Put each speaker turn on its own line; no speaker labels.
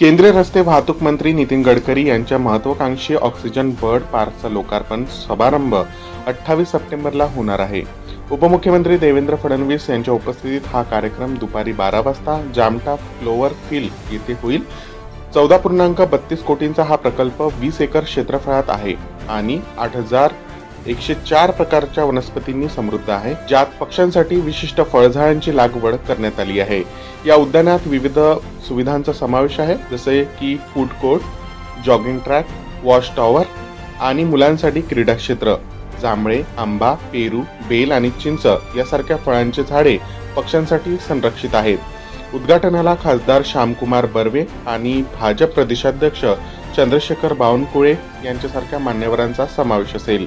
केंद्रीय रस्ते वाहतूक मंत्री नितीन गडकरी यांच्या महत्वाकांक्षी ऑक्सिजन बर्ड पार्कचा लोकार्पण समारंभ अठ्ठावीस सप्टेंबरला होणार आहे. उपमुख्यमंत्री देवेंद्र फडणवीस यांच्या उपस्थितीत हा कार्यक्रम दुपारी बारा वाजता जामटा फ्लोअर फील्ड येथे होईल. चौदा पूर्णांक बत्तीस कोटींचा हा प्रकल्प वीस एकर क्षेत्रफळात आहे आणि आठ हजार एकशे चार प्रकारच्या वनस्पतींनी समृद्ध आहे ज्यात पक्ष्यांसाठी विशिष्ट फळझाडांची लागवड करण्यात आली आहे. या उद्यानात विविध सुविधांचा समावेश आहे जसे की food court jogging track wash tower आणि मुलांसाठी क्रीडा क्षेत्र जांभळे आंबा पेरू बेल आणि चिंच यासारख्या फळांची झाडे पक्ष्यांसाठी संरक्षित आहेत. उद्घाटनाला खासदार श्यामकुमार बर्वे आणि भाजप प्रदेशाध्यक्ष चंद्रशेखर बावनकुळे यांच्यासारख्या मान्यवरांचा समावेश असेल.